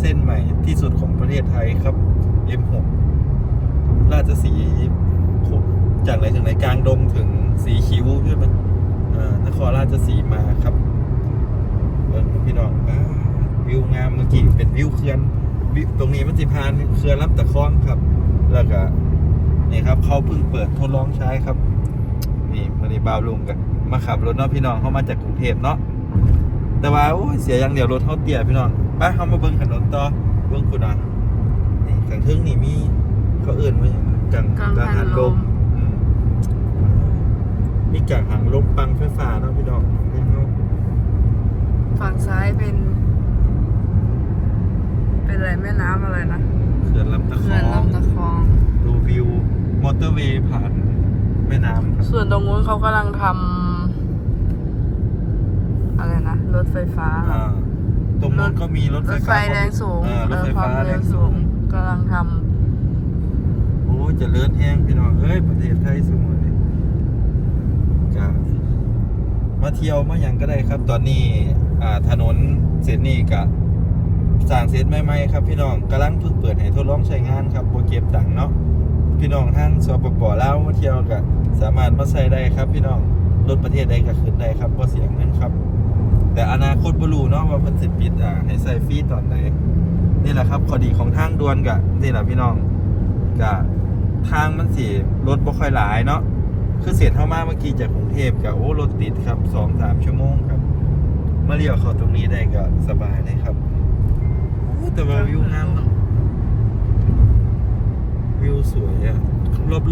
เส้นใหม่ที่สุดของประเทศไทยครับ M6 ราชสีห์จากไหนถึงไหนกลางดงถึงสีคิ้วใช่ไหมอ่านครราชสีมาครับเบิ่งพี่น้องอวิวงามเมื่อกี้เป็นวิวเขื่อนวิวตรงนี้มันสิพานเขื่อนลำตะคองครับ แล้วก็นี่ครับเขาเพิ่งเปิดทดลองใช้ครับ นี่มันนี่บาวลุงกันมาขับรถเนาะพี่น้องเขามาจากกรุงเทพเนาะแต่ว่าโอ้เสียอย่างเดียวรถเขาเตี้ยพี่น้อง ไปเขามาเบิ้งถนนต่อเบิ้งคุณอะนี่ข้างทึ่งนี่มีเขาเอื่นว่าอย่างไรกังกังหันลมอืมมีกังหันลมปังไฟฟ้าเนาะพี่น้องเห็นเนาะฝั่งซ้ายเป็น เป็นอะไรแม่น้ำอะไรนะเขื่อนลำตะคเขื่ออนงลำตะคองดูวิวมอเตอร์เวย์ผ่านแม่น้ำครับส่วนตรงนู้นเขากำลังทำอะไรนะ รถไฟฟ้าอ่า ตรงนั้นก็มีรถรไฟถไฟฟ้าแรงสูงอ่ารถไฟฟ้าเออความแรเร็วงสูสูงงกำลังทโอ้ยเจะเลื่อนแห้งพี่น้องเอ้ยประเทศไทยสมุนนี่กะมาเที่ยวมาอย่างก็ได้ครับ ตอนนี้อ่าถนนเส้นนี้กะสร้างเสร็จใหม่ๆครับ พี่น้องกำลังเพิ่งเปิดให้ทดลองใช้งานครับโปรเก็บตังค์เนาะพี่น้องทางสปปลาวมาเที่ยวกะสามารถมาใช้ได้ครับ พี่น้องรถประเทศใดก็ขึ้นได้ครับบ่เสียเงินครับ แต่อนาคตบรูเนาะว่าเพิ่นสิปิดอ่าให้ใส่ฟรีตอนไหนนี่แหละครับข้อดีของทางด่วนกะนี่แหละพี่น้องก็ทางมันสิรถบ่ค่อยหลายเนาะคือเสียเท่ามากเมื่อกี้จากกรุงเทพกับโอ้รถติดครับสองสามชั่วโมงครับมาเลี้ยวเข้าตรงนี้ได้ก็สบายเลยครับโอ้แต่ว่าวิวงามเนาะวิวสวยอะ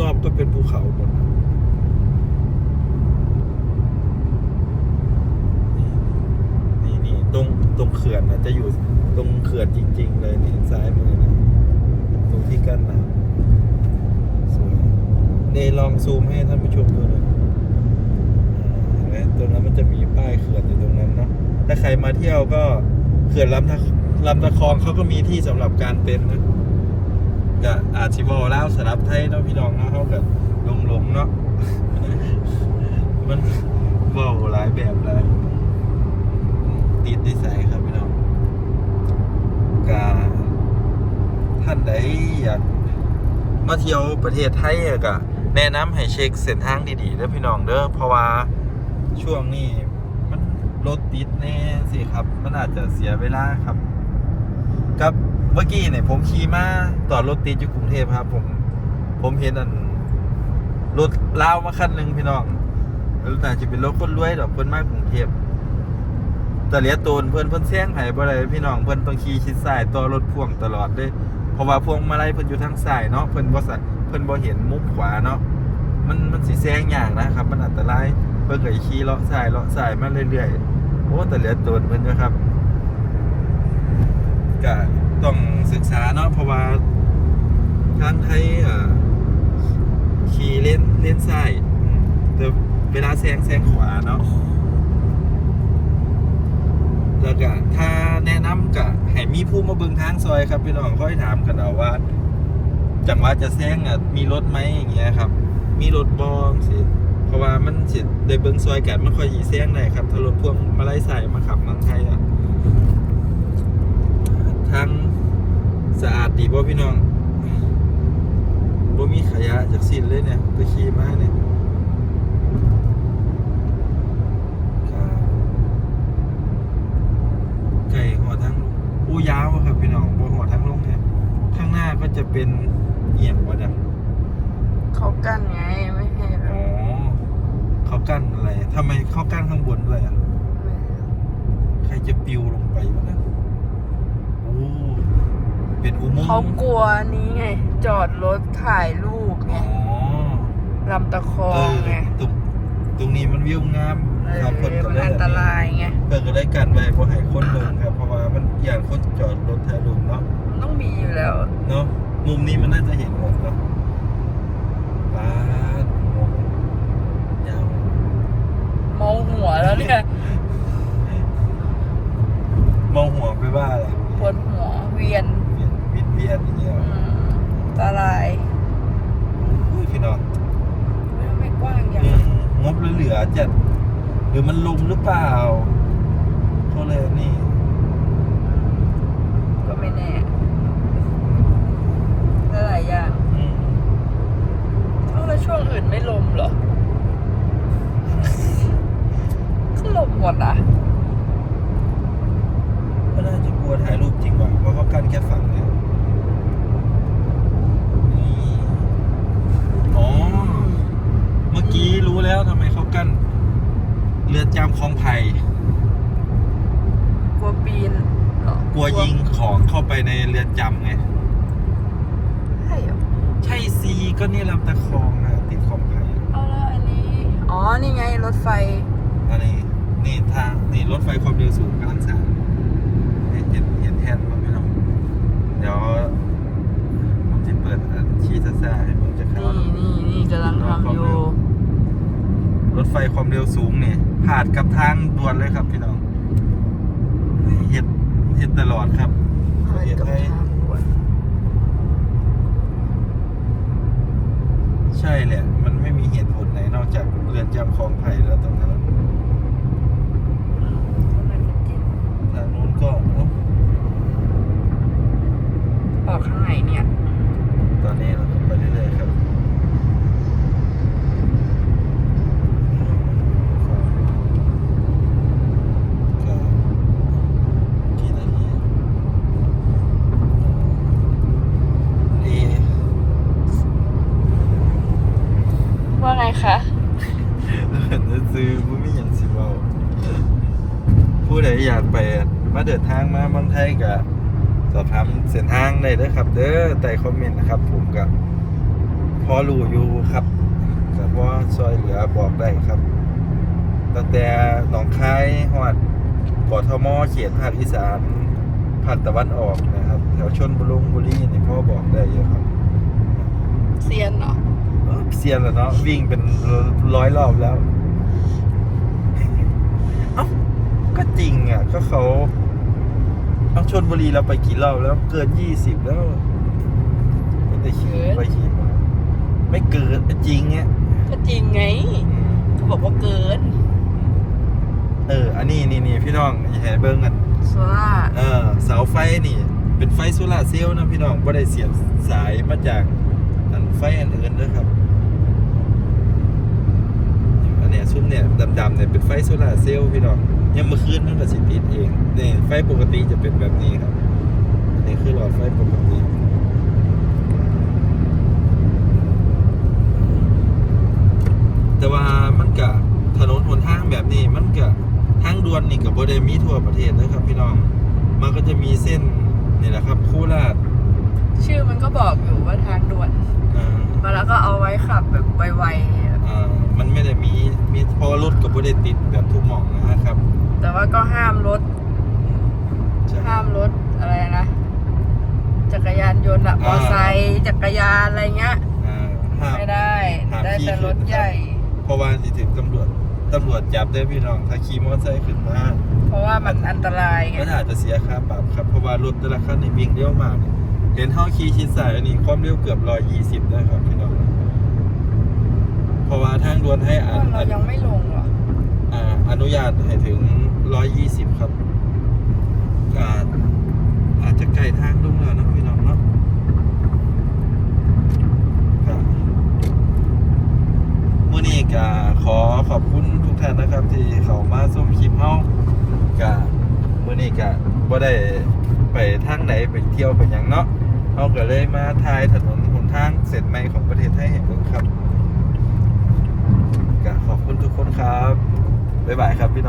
รอบๆก็เป็นภูเขาหมดนะนี่นี่ ตรงตรงเขื่อนนะจะอยู่ตรงเขื่อนจริง ๆ เลยนี่ซ้ายมือนะตรงที่กั้นน้ำสวยเดลองซูมให้ท่านผู้ชมดูหน่อยอ่าเห็นไหมตรงนั้นมันจะมีป้ายเขื่อนอยู่ตรงนั้นเนาะถ้าใครมาเที่ยวก็เขื่อนลำตะลำตะคองเขาก็มีที่สำหรับการเต็นท์นะก็อาชิวอแล้วสำหรับไทยเนาะพี่น้องเนาะเขาแบบลงลงๆเนาะมันเว่าหลายแบบหลาย ติดนิสัยครับพี่น้องกาท่านใดอยากมาเที่ยวประเทศไทยก็แนะนำให้เช็คเส้นทางดีๆเด้อพี่น้องเด้อเพราะว่าช่วงนี้มันรถติดแน่สิครับ มันอาจจะเสียเวลาครับกับเมื่อกี้เนี่ยผมขี่มาต่อรถติดอยู่กรุงเทพครับ ผมผมเห็นอันรถลาวมาคันหนึ่งพี่น้องรถแต่จะเป็นรถคนรวยดอกเพิ่นมากกรุงเทพ แต่เหลียโตนเพิ่อนเพิ่อนแซงไผบ่ได้พี่น้องเพิ่อนต้องขี่ชิดซ้ายต่อรถพ่วงตลอดเลยเพราะว่าพวงมาลัยเพิ่อนอยู่ทางซ้ายเนาะเพิ่อนบ่สะเพิ่อนบ่เห็นมุมขวาเนาะมันมันสิแซงอย่ากนะครับ มันอันตรายเพิ่นก็ขี่เลาะซ้ายเลาะซ้ายมาเรื่อยๆโอ้แต่เหลียโตนเพิ่อนนะครับก็ต้องศึกษาเนาะเพราะว่าทางไทยอ่าขี่เล่นเล่นซ้ายแต่เวลาแซงแซงขวาเนาะ แล้วก็ถ้าแนะนำก็ให้มีผู้มาเบิ่งทางซอยครับพี่น้องค่อยถามกันเอาว่า จังหวะจะแซงอะมีรถไหมอย่างเงี้ยครับ มีรถบองสิเพราะว่ามันสิได้เบิ่งซอยกันมันค่อยสิแซงได้ครับถ้ารถพ่วงมาไล่ใส่มาขับเมืองไทยอะทางสะอาดดีบ่พี่น้องบ่มีขยะจากสิ้นเลยเนี่ยไปขี่มาเนี่ยครับไก่หัวทั้งอู้ยาวอะครับพี่น้องบ่หัวทั้งลงเนี่ยข้างหน้าก็จะเป็นเอียงวะเนี่ยำเขากั้นไงไม่ให้แบ อ๋ บ อเขากั้นอะไรทำไมเขากั้นข้างบนด้วยอะ ใครจะปิ วลงไปวะนะโอ้เป็นอุโมงค์เขากลัวนี้ไง จอดรถถ่ายรูปไงอ๋อลำตะคอเองไงอตรงตรงนี้มันวิวงามเออครับคนก็มันเลยอันตรายไงเพิ่นก็ได้กันไว้บ่ให้คนลงครับเพราะว่ามันอย่างคนจอดรถถ่ายรูปเนาะ มันต้องมีอยู่แล้ว เนาะมุมนี้มันน่าจะเห็นหมดเนาะปาดโอ้โหยาว มองหัวแล้วเนี่ย มองหัวไปว่าอะไร ปวดหัวเวียน เวียนวินเวียนอย่างเงี้ย อืมอัน ตรายอุ้ยพี่น้องไม่ไม่กว้างอย่างอืมงบเหลือๆจะหรือมันลุมหรือเปล่าเขาเลยนี่ ก็ไม่ไม่แน่หลายๆอย่าง อืม เอาแล้วช่วงอื่นไม่ลมเหรอ ก็ลมหมดอะ ก็น่าจะกลัวถ่ายรูปจริงว่ะเพราะเขากั้นแค่ฝั่งเดียวนี่อ๋อ เมื่อกี้รู้ แล้วทำไมเขากั้นเรือนจำคลองไผ่กลัวปีนเหรอกลัวยิงของเข้าไปในเรือนจำไง ใช่เหรอใช่ซีก็นี่ลำตะคองนะติดคลองไผ่เอาแล้วอันนี้ อ๋อ นี่ไงรถไฟอันนี้นี่ทางนี่รถไฟความเร็วสูงกำลังสร้างเห็นเห็นเห็นแทนมั้งพี่น้องเดี๋ยวผมจะเปิดอันชี้ซ่าๆให้ผมจะเข้า นี่นี่นี่กำลังทำอยู่ รถไฟ ความเร็วสูงเนี่ยผ่านกับทางด่วนเลยครับพี่น้องเห็ดเห็ดตลอดครับผ่านกับทางด่วนใช่แหละ มันไม่มีเหตุผลไหนนอกจากเรือนจำคลองไผ่แล้วตรงนั้นทางนู้นก็เอ้า ออกข้างไหนเนี่ย ตอนนี้เราก็ไปเรื่อยๆครับก็กี่นาทีนี่ ว่าไงคะ จะซื้อผู้มีอย่างสิเบาผู้ใดอยากไปมา เดินทางมาเมืองไทยก็สอบถามเส้นทางได้เด้อครับ เด้อใต้คอมเมนต์นะครับ ผมก็พอรู้อยู่ครับก็พอช่วยเหลือบอกได้ครับ ตั้งแต่หนองคายฮอดกทมเขตภาคอีสานภาคตะวันออกนะครับ แถวชนบุรีบุรีนี่พ่อบอกได้เยอะครับเซียนเหรอเออเซียนแล้วเนาะวิ่งเป็นร้อยรอบแล้ว เอ้าก็จริงอะก็เขา เอาชนบุรีเราไปกี่รอบแล้วเกินยี่สิบแล้วไม่ได้ขี่ไปขี่มาไม่เกินจริงอะก็จริงไงอืมเขาบอกว่าเกิน เออ อันนี้นี่นี่พี่น้องอย่าให้เบิ้งกันโซล่าเออเสาไฟนี่ เป็นไฟโซลาร์เซลล์นะพี่น้องไม่ได้เสียบสายมาจากอันไฟอันอื่นนะครับอันเนี้ยซุ้มเนี่ยดำๆเนี่ยเป็นไฟโซลาร์เซลล์พี่น้องยังเมื่อคืนมันก็สิติดเอง นี่ไฟปกติจะเป็นแบบนี้ครับ อันนี้คือหลอดไฟปกติแต่ว่ามันก็ถนนหนทางแบบนี้ มันก็ทางด่วนนี่ก็บ่ได้มีทั่วประเทศนะครับ พี่น้อง มันก็จะมีเส้นนี่แหละครับโคราชชื่อมันก็บอกอยู่ว่าทางด่วนอ่ามาแล้วก็เอาไว้ขับแบบไวอ่ามันไม่ได้มีมีเพอรถก็บ่ได้ติดแบบทุกหม่องนะครับๆแต่ว่าก็ห้ามรถ ใช่ ห้ามรถอะไรนะ จักรยานยนต์อะม อ่า อไซค์จักรยานอะไรเงี้ย อ่าห้าม ไม่ได้ ห้าม ได้ ขี่ แต่ รถขึ้นนะครับใหญ่ เพราะว่าสิถึงตำรวจตำรวจจับได้พี่น้องถ้าขี่มอเตอร์ไซค์ขึ้นมาเพราะว่ามันอันตรายไงก็อาจจะเสียค่าปรับครับเพราะว่ารถแต่ละคันนี่วิ่งเร็วมากเนี่ยเห็นเท่าขี่ชิดสายอันนี้ความเร็วเกือบร้อยยี่สิบนะครับพี่น้องเพราะว่าทางด่วนให้อ่านเรายังไม่ลงเหรออ่าอนุญาตให้ถึงร้อยยี่สิบครับก็อาจจะไกลทางลงแล้วนะพี่น้องเนาะครับมื่อ นี้ก็ขอขอบคุณทุกท่านนะครับ ที่เขามาส้มคลิปเฮาก็มื่อนี้ก็บ่ได้ไปทางไหนไปเที่ยวไปหยังเนาะเฮาก็เลยมาทายถนนหนทางเสร็จใหม่ของประเทศไทยให่งนี้ครับก็ขอบคุณทุกคนครับบ๊ายบายครับพี่น้อง